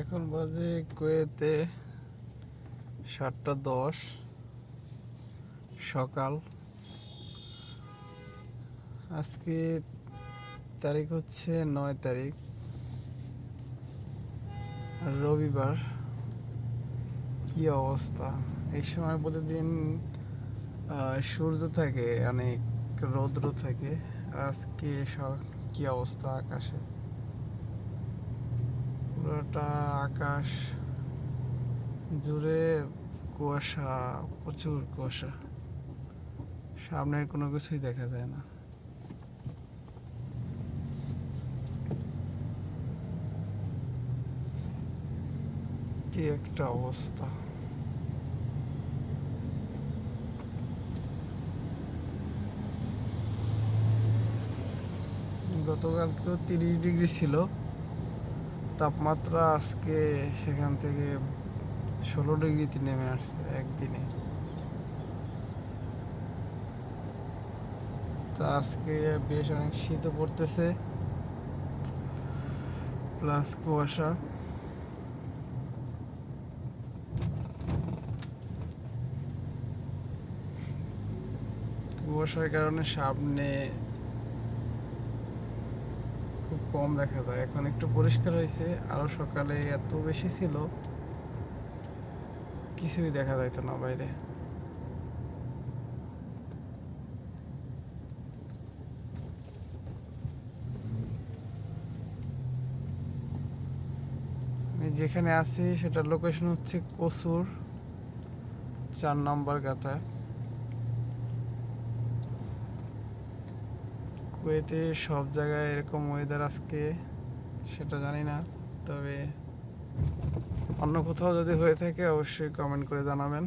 এখন বাজে কুয়েতে সাতটা দশ, সকাল। আজকে তারিখ হচ্ছে নয় তারিখ, রবিবার। কি অবস্থা? এই সময় প্রতিদিন সূর্য থাকে, অনেক রৌদ্র থাকে। আজকে সব কি অবস্থা আকাশে? পুরোটা আকাশ জুড়ে কুয়াশা, প্রচুর কুয়াশা। সামনের কোনো কিছুই দেখা যায় না। কি একটা অবস্থা। গতকালকেও তিরিশ ডিগ্রি ছিল। তাপমাত্রা আজকে সেখান থেকে ষোলো ডিগ্রিতে নেমে আসছে একদিনে। তা আজকে বেশ অনেক শীতও পড়তেছে, প্লাস কুয়াশা। কুয়াশার কারণে সামনে কম দেখা যায়। এখন একটু পরিষ্কার হয়েছে। আরও সকালে এত বেশি ছিল, কিছুই দেখা যাইতো না বাইরে। যেখানে আছি, সেটার লোকেশন হচ্ছে কসুর, চার নাম্বার গাথা কুয়েতে সব জায়গায় এরকম ওয়েদার আজকে, সেটা জানি না। তবে অন্য কোথাও যদি হয়ে থাকে, অবশ্যই কমেন্ট করে জানাবেন।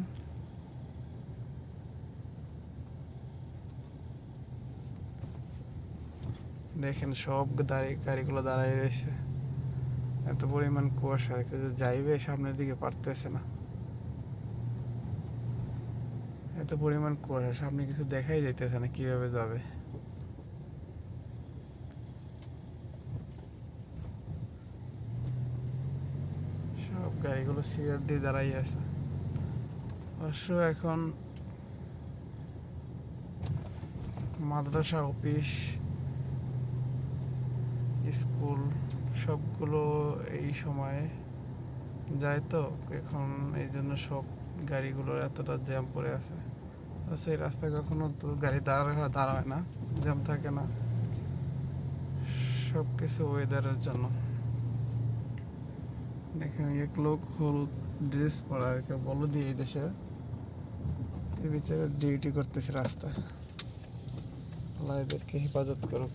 দেখেন, সব দাঁড়িয়ে, গাড়িগুলো দাঁড়াই রয়েছে। এত পরিমাণ কুয়াশা, কেউ যাইবে সামনের দিকে পারতেছে না। এত পরিমাণ কুয়াশা, সামনে কিছু দেখাই যাইতেছে না কীভাবে যাবে সব গাড়িগুলো সিরিয়াল দিয়ে দাঁড়াই আছে। অবশ্য এখন মাদ্রাসা, অফিস, স্কুল সবগুলো এই সময়ে যায় তো। এখন এই জন্য সব গাড়িগুলোর এতটা জ্যাম পড়ে আছে। সেই রাস্তায় কখনো তো গাড়ি দাঁড়ায় দাঁড়ায় না, জ্যাম থাকে না। সব কিছু ওয়েদারের জন্য। দেখেন এক লোক হলুদ ড্রেস পরা একে বলো দিয়ে এই দেশে বিচারে ডিউটি করতেছে রাস্তা আল্লাহ এদেরকে হেফাজত করুক।